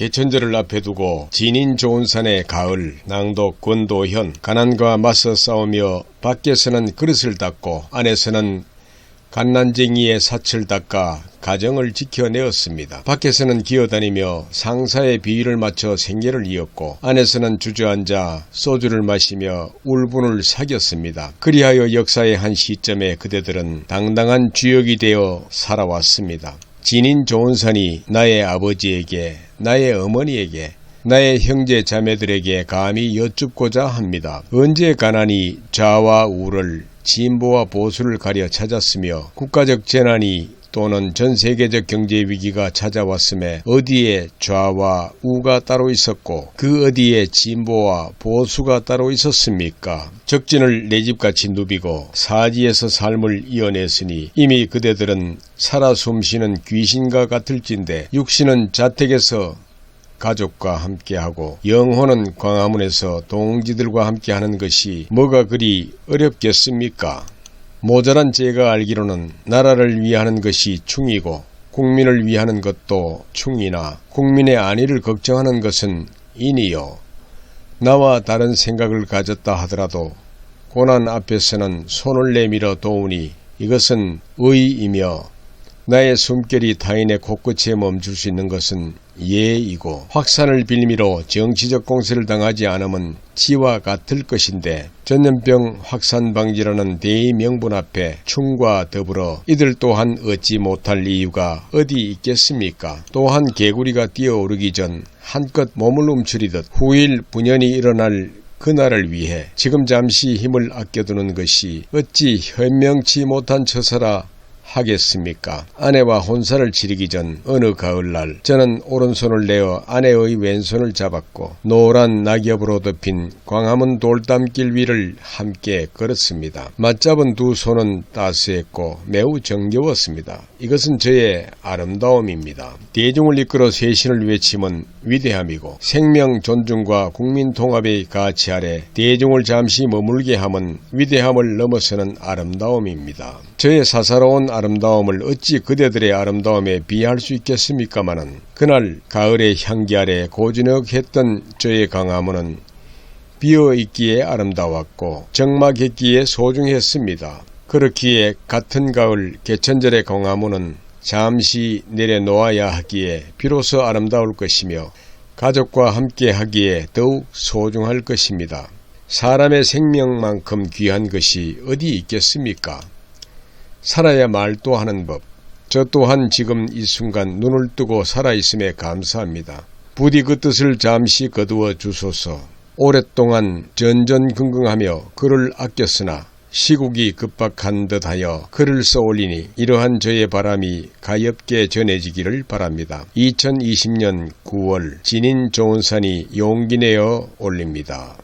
개천절을 앞에 두고 진인 좋은 산의 가을, 낭독 권도현, 가난과 맞서 싸우며 밖에서는 그릇을 닦고 안에서는 갓난쟁이의 사철 닦아 가정을 지켜내었습니다. 밖에서는 기어다니며 상사의 비위를 맞춰 생계를 이었고 안에서는 주저앉아 소주를 마시며 울분을 사겼습니다. 그리하여 역사의 한 시점에 그대들은 당당한 주역이 되어 살아왔습니다. 진인 좋은 산이 나의 아버지에게 나의 어머니에게 나의 형제 자매들에게 감히 여쭙고자 합니다. 언제 가난이 좌와 우를 진보와 보수를 가려 찾았으며 국가적 재난이 또는 전 세계적 경제 위기가 찾아왔음에 어디에 좌와 우가 따로 있었고 그 어디에 진보와 보수가 따로 있었습니까? 적진을 내 집같이 누비고 사지에서 삶을 이어냈으니 이미 그대들은 살아 숨쉬는 귀신과 같을진데 육신은 자택에서 가족과 함께하고 영혼은 광화문에서 동지들과 함께하는 것이 뭐가 그리 어렵겠습니까? 모자란 제가 알기로는 나라를 위하는 것이 충이고 국민을 위하는 것도 충이나 국민의 안위를 걱정하는 것은 인이요. 나와 다른 생각을 가졌다 하더라도 고난 앞에서는 손을 내밀어 도우니 이것은 의이며 나의 숨결이 타인의 곳곳에 멈출 수 있는 것은 예이고 확산을 빌미로 정치적 공세를 당하지 않으면 지와 같을 것인데 전염병 확산 방지라는 대의 명분 앞에 충과 더불어 이들 또한 얻지 못할 이유가 어디 있겠습니까? 또한 개구리가 뛰어오르기 전 한껏 몸을 움츠리듯 후일 분연이 일어날 그날을 위해 지금 잠시 힘을 아껴두는 것이 어찌 현명치 못한 처사라 하겠습니까? 아내와 혼사를 치르기 전 어느 가을날 저는 오른손을 내어 아내의 왼손을 잡았고 노란 낙엽으로 덮인 광화문 돌담길 위를 함께 걸었습니다. 맞잡은 두 손은 따스했고 매우 정겨웠습니다. 이것은 저의 아름다움입니다. 대중을 이끌어 쇄신을 외침은 위대함이고 생명 존중과 국민 통합의 가치 아래 대중을 잠시 머물게 함은 위대함을 넘어서는 아름다움입니다. 저의 사사로운 아름다움을 어찌 그대들의 아름다움에 비할 수 있겠습니까마는 그날 가을의 향기 아래 고즈넉했던 저의 강화문은 비어있기에 아름다웠고 적막했기에 소중했습니다. 그렇기에 같은 가을 개천절의 강화문은 잠시 내려놓아야 하기에 비로소 아름다울 것이며 가족과 함께 하기에 더욱 소중할 것입니다. 사람의 생명만큼 귀한 것이 어디 있겠습니까? 살아야 말도 하는 법. 저 또한 지금 이 순간 눈을 뜨고 살아있음에 감사합니다. 부디 그 뜻을 잠시 거두어 주소서. 오랫동안 전전긍긍하며 그를 아꼈으나 시국이 급박한 듯하여 글을 써올리니 이러한 저의 바람이 가엽게 전해지기를 바랍니다. 2020년 9월 진인 좋은산이 용기 내어 올립니다.